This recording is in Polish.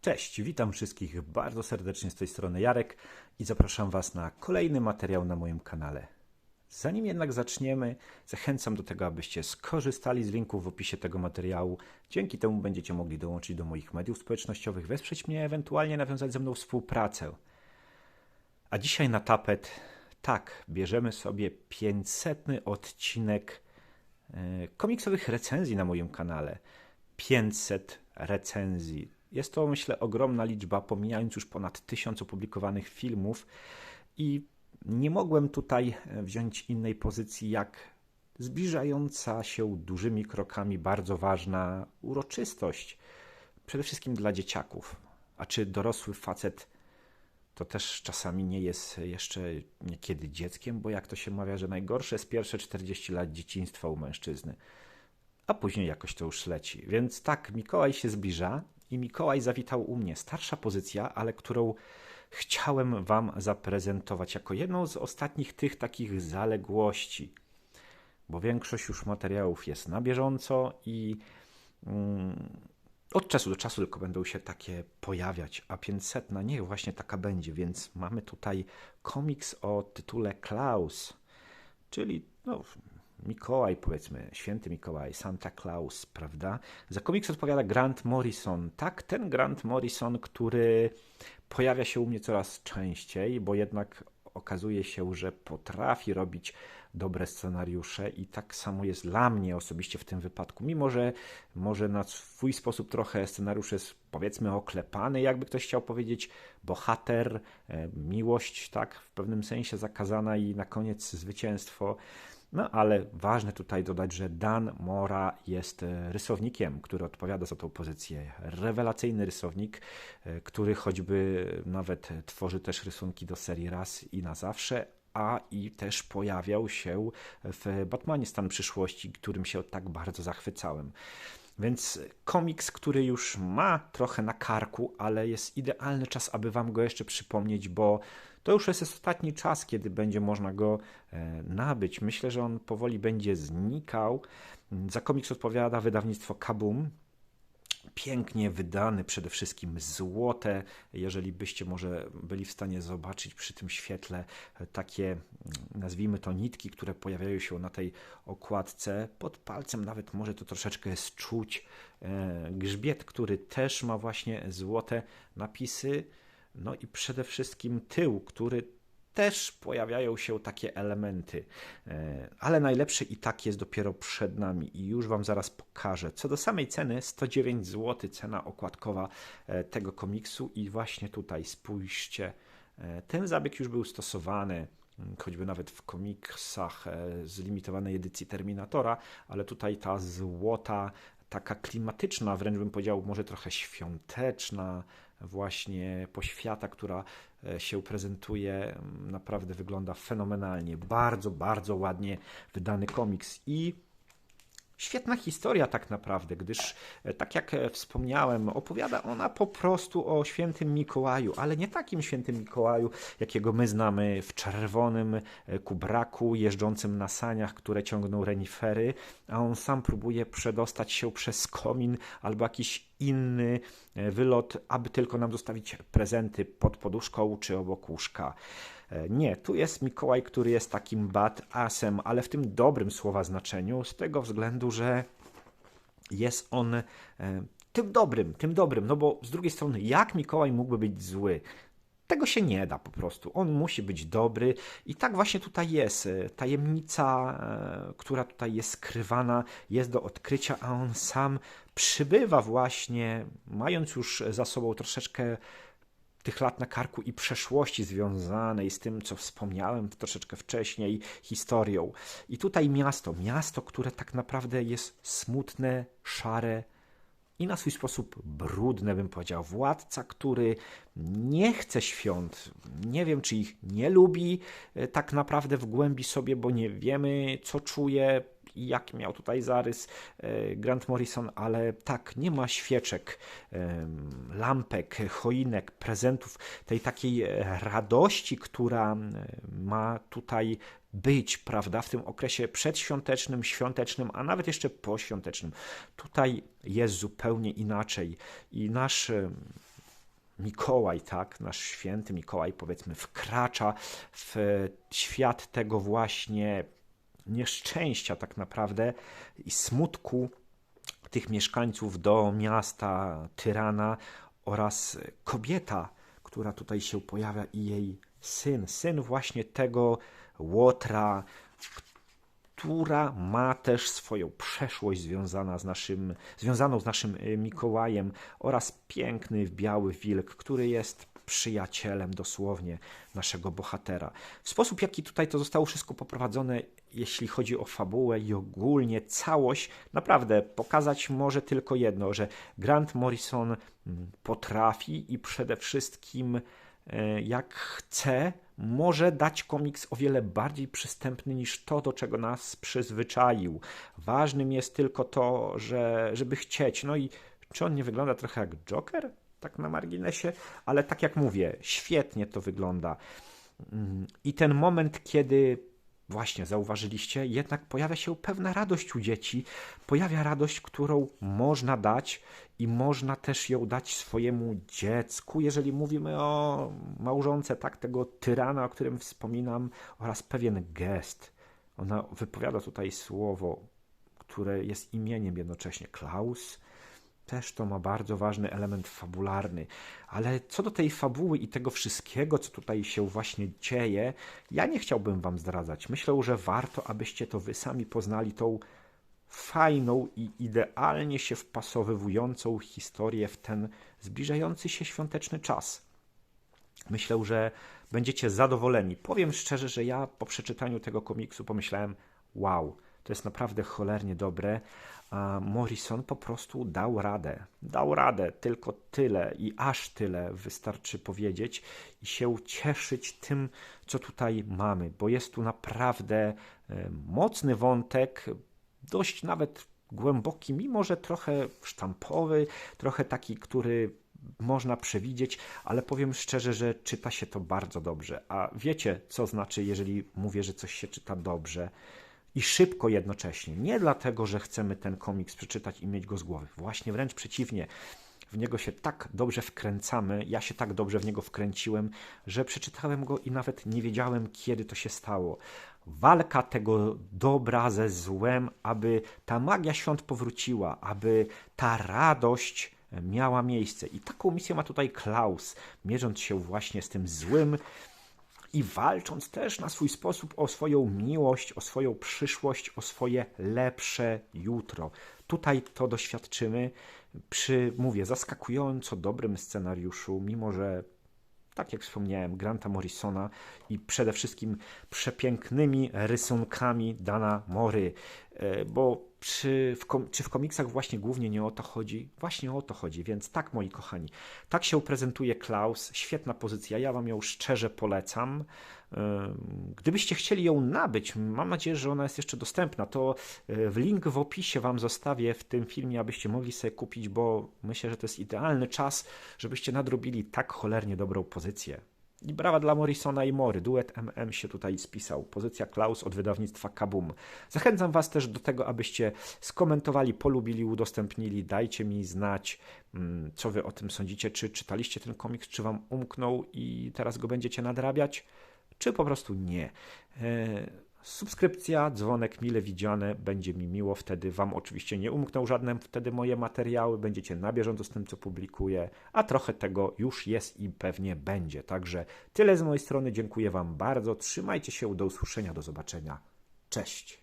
Cześć, witam wszystkich bardzo serdecznie z tej strony Jarek i zapraszam Was na kolejny materiał na moim kanale. Zanim jednak zaczniemy, zachęcam do tego, abyście skorzystali z linku w opisie tego materiału. Dzięki temu będziecie mogli dołączyć do moich mediów społecznościowych, wesprzeć mnie, ewentualnie nawiązać ze mną współpracę. A dzisiaj na tapet, tak, bierzemy sobie 500 odcinek e, komiksowych recenzji na moim kanale. 500 recenzji. Jest to, myślę, ogromna liczba, pomijając już ponad tysiąc opublikowanych filmów, i nie mogłem tutaj wziąć innej pozycji jak zbliżająca się dużymi krokami bardzo ważna uroczystość, przede wszystkim dla dzieciaków. A czy dorosły facet to też czasami nie jest jeszcze niekiedy dzieckiem, bo jak to się mawia, że najgorsze jest pierwsze 40 lat dzieciństwa u mężczyzny, a później jakoś to już leci. Więc tak, Mikołaj się zbliża i Mikołaj zawitał u mnie. Starsza pozycja, ale którą chciałem Wam zaprezentować jako jedną z ostatnich tych takich zaległości, bo większość już materiałów jest na bieżąco i mm, od czasu do czasu tylko będą się takie pojawiać, a 500 na niech właśnie taka będzie, więc mamy tutaj komiks o tytule Klaus, czyli no, Mikołaj, powiedzmy, święty Mikołaj, Santa Claus, prawda? Za komiks odpowiada Grant Morrison. Tak, ten Grant Morrison, który pojawia się u mnie coraz częściej, bo jednak okazuje się, że potrafi robić dobre scenariusze i tak samo jest dla mnie osobiście w tym wypadku. Mimo, że może na swój sposób trochę scenariusz jest powiedzmy oklepany, jakby ktoś chciał powiedzieć, bohater, e, miłość, tak, w pewnym sensie zakazana i na koniec zwycięstwo. No ale ważne tutaj dodać, że Dan Mora jest e, rysownikiem, który odpowiada za tą pozycję. Rewelacyjny rysownik, e, który choćby nawet tworzy też rysunki do serii raz i na zawsze, a i też pojawiał się w Batmanie Stan Przyszłości, którym się tak bardzo zachwycałem. Więc komiks, który już ma trochę na karku, ale jest idealny czas, aby Wam go jeszcze przypomnieć, bo to już jest ostatni czas, kiedy będzie można go e, nabyć. Myślę, że on powoli będzie znikał. Za komiks odpowiada wydawnictwo Kabum pięknie wydany, przede wszystkim złote. Jeżeli byście może byli w stanie zobaczyć przy tym świetle takie, nazwijmy to nitki, które pojawiają się na tej okładce, pod palcem nawet może to troszeczkę czuć. E, grzbiet, który też ma właśnie złote napisy. No i przede wszystkim tył, który też pojawiają się takie elementy, e, ale najlepszy i tak jest dopiero przed nami i już Wam zaraz pokażę. Co do samej ceny, 109 zł cena okładkowa e, tego komiksu i właśnie tutaj spójrzcie, e, ten zabieg już był stosowany mm, choćby nawet w komiksach z limitowanej edycji Terminatora, ale tutaj ta złota, taka klimatyczna, wręcz bym powiedział, może trochę świąteczna, właśnie poświata, która się prezentuje, naprawdę wygląda fenomenalnie. Bardzo, bardzo ładnie wydany komiks i Świetna historia tak naprawdę, gdyż e, tak jak e, wspomniałem, opowiada ona po prostu o świętym Mikołaju, ale nie takim świętym Mikołaju, jakiego my znamy w czerwonym e, kubraku, jeżdżącym na saniach, które ciągną renifery, a on sam próbuje przedostać się przez komin albo jakiś inny wylot, aby tylko nam zostawić prezenty pod poduszką czy obok łóżka. E, nie, tu jest Mikołaj, który jest takim bad asem, ale w tym dobrym słowa znaczeniu, z tego względu, że jest on e, tym dobrym, tym dobrym, no bo z drugiej strony, jak Mikołaj mógłby być zły? Tego się nie da po prostu. On musi być dobry i tak właśnie tutaj jest. E, tajemnica, która tutaj jest skrywana, jest do odkrycia, a on sam przybywa właśnie, mając już za sobą troszeczkę tych lat na karku i przeszłości związanej z tym, co wspomniałem troszeczkę wcześniej, historią. I tutaj miasto, miasto, które tak naprawdę jest smutne, szare i na swój sposób brudne, bym powiedział. Władca, który nie chce świąt, nie wiem, czy ich nie lubi e, tak naprawdę w głębi sobie, bo nie wiemy, co czuje, jak miał tutaj zarys e, Grant Morrison, ale tak, nie ma świeczek, lampek, choinek, prezentów, tej takiej radości, która ma tutaj być, prawda, w tym okresie przedświątecznym, świątecznym, a nawet jeszcze poświątecznym. Tutaj jest zupełnie inaczej i nasz Mikołaj, tak, nasz święty Mikołaj, powiedzmy, wkracza w świat tego właśnie nieszczęścia, tak naprawdę, i smutku tych mieszkańców do miasta Tyrana oraz kobieta, która tutaj się pojawia, i jej syn, syn właśnie tego Łotra, która ma też swoją przeszłość związana z naszym, związaną z naszym y, Mikołajem oraz piękny biały wilk, który jest przyjacielem dosłownie naszego bohatera. W sposób, jaki tutaj to zostało wszystko poprowadzone, jeśli chodzi o fabułę i ogólnie całość, naprawdę pokazać może tylko jedno, że Grant Morrison mm, potrafi i przede wszystkim E, jak chce, może dać komiks o wiele bardziej przystępny niż to, do czego nas przyzwyczaił. Ważnym jest tylko to, że, żeby chcieć. No i czy on nie wygląda trochę jak Joker? Tak na marginesie, ale tak jak mówię, świetnie to wygląda. Mm, I ten moment, kiedy właśnie zauważyliście, jednak pojawia się pewna radość u dzieci, pojawia radość, którą można dać i można też ją dać swojemu dziecku, jeżeli mówimy o małżonce, tak, tego tyrana, o którym wspominam, oraz pewien gest. Ona wypowiada tutaj słowo, które jest imieniem jednocześnie Klaus. Też to ma bardzo ważny element fabularny. Ale co do tej fabuły i tego wszystkiego, co tutaj się właśnie dzieje, ja nie chciałbym wam zdradzać. Myślę, że warto, abyście to wy sami poznali tą fajną i idealnie się wpasowywującą historię w ten zbliżający się świąteczny czas. Myślę, że będziecie zadowoleni. Powiem szczerze, że ja po przeczytaniu tego komiksu pomyślałem: wow, to jest naprawdę cholernie dobre. A Morrison po prostu dał radę. Dał radę, tylko tyle i aż tyle wystarczy powiedzieć i się cieszyć tym, co tutaj mamy, bo jest tu naprawdę e, mocny wątek, dość nawet głęboki, mimo że trochę sztampowy, trochę taki, który można przewidzieć, ale powiem szczerze, że czyta się to bardzo dobrze. A wiecie, co znaczy, jeżeli mówię, że coś się czyta dobrze i szybko jednocześnie? Nie dlatego, że chcemy ten komiks przeczytać i mieć go z głowy. Właśnie wręcz przeciwnie w niego się tak dobrze wkręcamy, ja się tak dobrze w niego wkręciłem, że przeczytałem go i nawet nie wiedziałem, kiedy to się stało. Walka tego dobra ze złem, aby ta magia świąt powróciła, aby ta radość miała miejsce. I taką misję ma tutaj Klaus, mierząc się właśnie z tym złym i walcząc też na swój sposób o swoją miłość, o swoją przyszłość, o swoje lepsze jutro. Tutaj to doświadczymy przy, mówię, zaskakująco dobrym scenariuszu, mimo że tak jak wspomniałem, Granta Morrisona i przede wszystkim przepięknymi rysunkami Dana Mory, bo przy, w kom, czy w komiksach właśnie głównie nie o to chodzi? Właśnie o to chodzi, więc tak, moi kochani, tak się prezentuje Klaus, świetna pozycja, ja wam ją szczerze polecam. Gdybyście chcieli ją nabyć, mam nadzieję, że ona jest jeszcze dostępna, to e, link w opisie Wam zostawię w tym filmie, abyście mogli sobie kupić, bo myślę, że to jest idealny czas, żebyście nadrobili tak cholernie dobrą pozycję. I brawa dla Morrisona i Mory. Duet MM się tutaj spisał. Pozycja Klaus od wydawnictwa Kabum. Zachęcam Was też do tego, abyście skomentowali, polubili, udostępnili. Dajcie mi znać, mm, co Wy o tym sądzicie. Czy czytaliście ten komiks, czy Wam umknął i teraz go będziecie nadrabiać? czy po prostu nie. Subskrypcja, dzwonek mile widziane, będzie mi miło, wtedy Wam oczywiście nie umkną żadne wtedy moje materiały, będziecie na bieżąco z tym, co publikuję, a trochę tego już jest i pewnie będzie. Także tyle z mojej strony, dziękuję Wam bardzo, trzymajcie się, do usłyszenia, do zobaczenia, cześć.